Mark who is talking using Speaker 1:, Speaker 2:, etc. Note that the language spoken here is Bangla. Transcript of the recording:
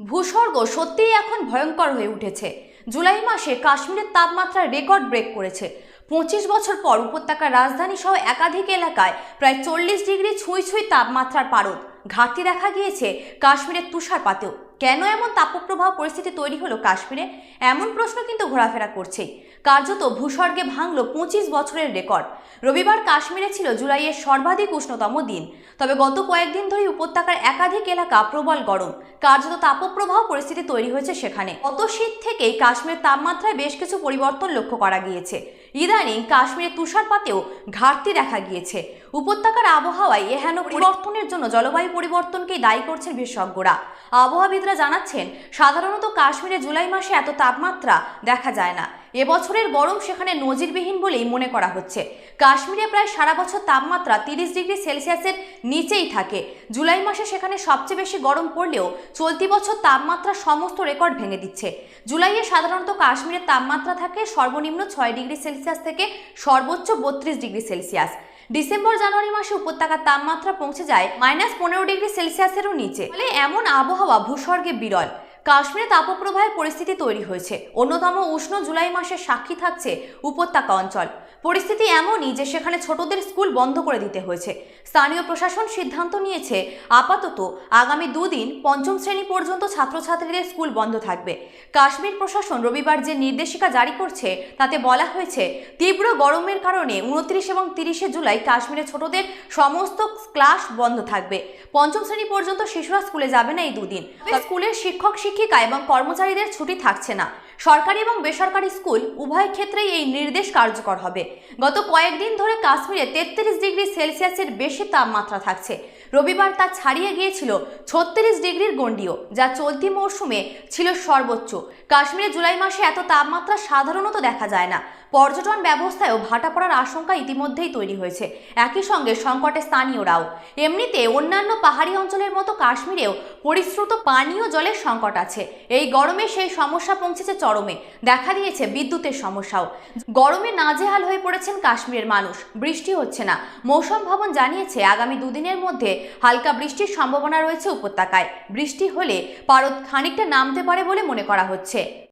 Speaker 1: ভূস্বর্গ সত্যিই এখন ভয়ঙ্কর হয়ে উঠেছে। জুলাই মাসে কাশ্মীরের তাপমাত্রা রেকর্ড ব্রেক করেছে। পঁচিশ বছর পর উপত্যকার রাজধানী সহ একাধিক এলাকায় প্রায় চল্লিশ ডিগ্রি ছুঁই ছুঁই তাপমাত্রার পারদ। ঘাটতি দেখা গিয়েছে কাশ্মীরের তুষারপাতেও। কেন এমন তাপপ্রবাহ পরিস্থিতি তৈরি হলো কাশ্মীরে? এমন প্রশ্ন কিন্তু ঘোরাফেরা করছে। কার্যত ভূস্বর্গে ভাঙল পঁচিশ বছরের রেকর্ড। রবিবার কাশ্মীরে ছিল জুলাইয়ের সর্বাধিক উষ্ণতম দিন। তবে গত কয়েকদিন ধরে উপত্যকার একাধিক এলাকা প্রবল গরম। কার্যত তাপপ্রবাহ পরিস্থিতি তৈরি হয়েছে সেখানে। গত শীত থেকেই কাশ্মীরের তাপমাত্রায় বেশ কিছু পরিবর্তন লক্ষ্য করা গিয়েছে। ইদানিং কাশ্মীরে তুষারপাতেও ঘাটতি দেখা গিয়েছে। উপত্যকার আবহাওয়ায় এহেন পরিবর্তনের জন্য জলবায়ু পরিবর্তনকেই দায়ী করছেন বিশেষজ্ঞরা। আবহাওয়াবিদরা জানাচ্ছেন, সাধারণত কাশ্মীরে জুলাই মাসে এত তাপমাত্রা দেখা যায় না। এবছরের গরম সেখানে নজিরবিহীন বলেই মনে করা হচ্ছে। কাশ্মীরে প্রায় সারা বছর তাপমাত্রা তিরিশ ডিগ্রি সেলসিয়াসের নিচেই থাকে। জুলাই মাসে সেখানে সবচেয়ে বেশি গরম পড়লেও চলতি বছর তাপমাত্রা সমস্ত রেকর্ড ভেঙে দিচ্ছে। জুলাইয়ে সাধারণত কাশ্মীরের তাপমাত্রা থাকে সর্বনিম্ন ছয় ডিগ্রি সেলসিয়াস থেকে সর্বোচ্চ বত্রিশ ডিগ্রি সেলসিয়াস। ডিসেম্বর, জানুয়ারি মাসে উপত্যকার তাপমাত্রা পৌঁছে যায় মাইনাস পনেরো ডিগ্রি সেলসিয়াসেরও নিচে। ফলে এমন আবহাওয়া ভূস্বর্গে বিরল। কাশ্মীরে তাপপ্রবাহের পরিস্থিতি তৈরি হয়েছে। অন্যতম উষ্ণ জুলাই মাসের সাক্ষী থাকছে উপত্যকা অঞ্চল। পরিস্থিতি এমনই যে সেখানে ছোটদের স্কুল বন্ধ করে দিতে হয়েছে। স্থানীয় প্রশাসন সিদ্ধান্ত নিয়েছে, আপাতত আগামী দুদিন পঞ্চম শ্রেণি পর্যন্ত ছাত্রছাত্রীদের স্কুল বন্ধ থাকবে। কাশ্মীর প্রশাসন রবিবার যে নির্দেশিকা জারি করছে, তাতে বলা হয়েছে, তীব্র গরমের কারণে উনত্রিশ এবং তিরিশে জুলাই কাশ্মীরে ছোটদের সমস্ত ক্লাস বন্ধ থাকবে। পঞ্চম শ্রেণি পর্যন্ত শিশুরা স্কুলে যাবে না এই দুদিন। স্কুলের শিক্ষক শিক্ষিকা এবং কর্মচারীদের ছুটি থাকছে না। সরকারি এবং বেসরকারি স্কুল উভয় ক্ষেত্রেই এই নির্দেশ কার্যকর হবে। গত কয়েকদিন ধরে কাশ্মীরে তেত্রিশ ডিগ্রি সেলসিয়াসের বেশি তাপমাত্রা থাকছে। রবিবার তা ছাড়িয়ে গিয়েছিল ছত্রিশ ডিগ্রির গণ্ডিও, যা চলতি মৌসুমে ছিল সর্বোচ্চ। কাশ্মীরে জুলাই মাসে এত তাপমাত্রা সাধারণত দেখা যায় না। পর্যটন ব্যবস্থায়ও ভাটা পড়ার আশঙ্কা ইতিমধ্যেই তৈরি হয়েছে। একই সঙ্গে সংকটে স্থানীয়রাও। এমনিতে অন্যান্য পাহাড়ি অঞ্চলের মতো কাশ্মীরেও পরিশ্রুত পানীয় জলের সংকট আছে। এই গরমে সেই সমস্যা পৌঁছেছে চরমে। দেখা দিয়েছে বিদ্যুতের সমস্যাও। গরমে নাজেহাল হয়ে পড়েছেন কাশ্মীরের মানুষ। বৃষ্টি হচ্ছে না। মৌসুম ভবন জানিয়েছে, আগামী দুদিনের মধ্যে হালকা বৃষ্টির সম্ভাবনা রয়েছে উপত্যকায়। বৃষ্টি হলে পারদ খানিকটা নামতে পারে বলে মনে করা হচ্ছে।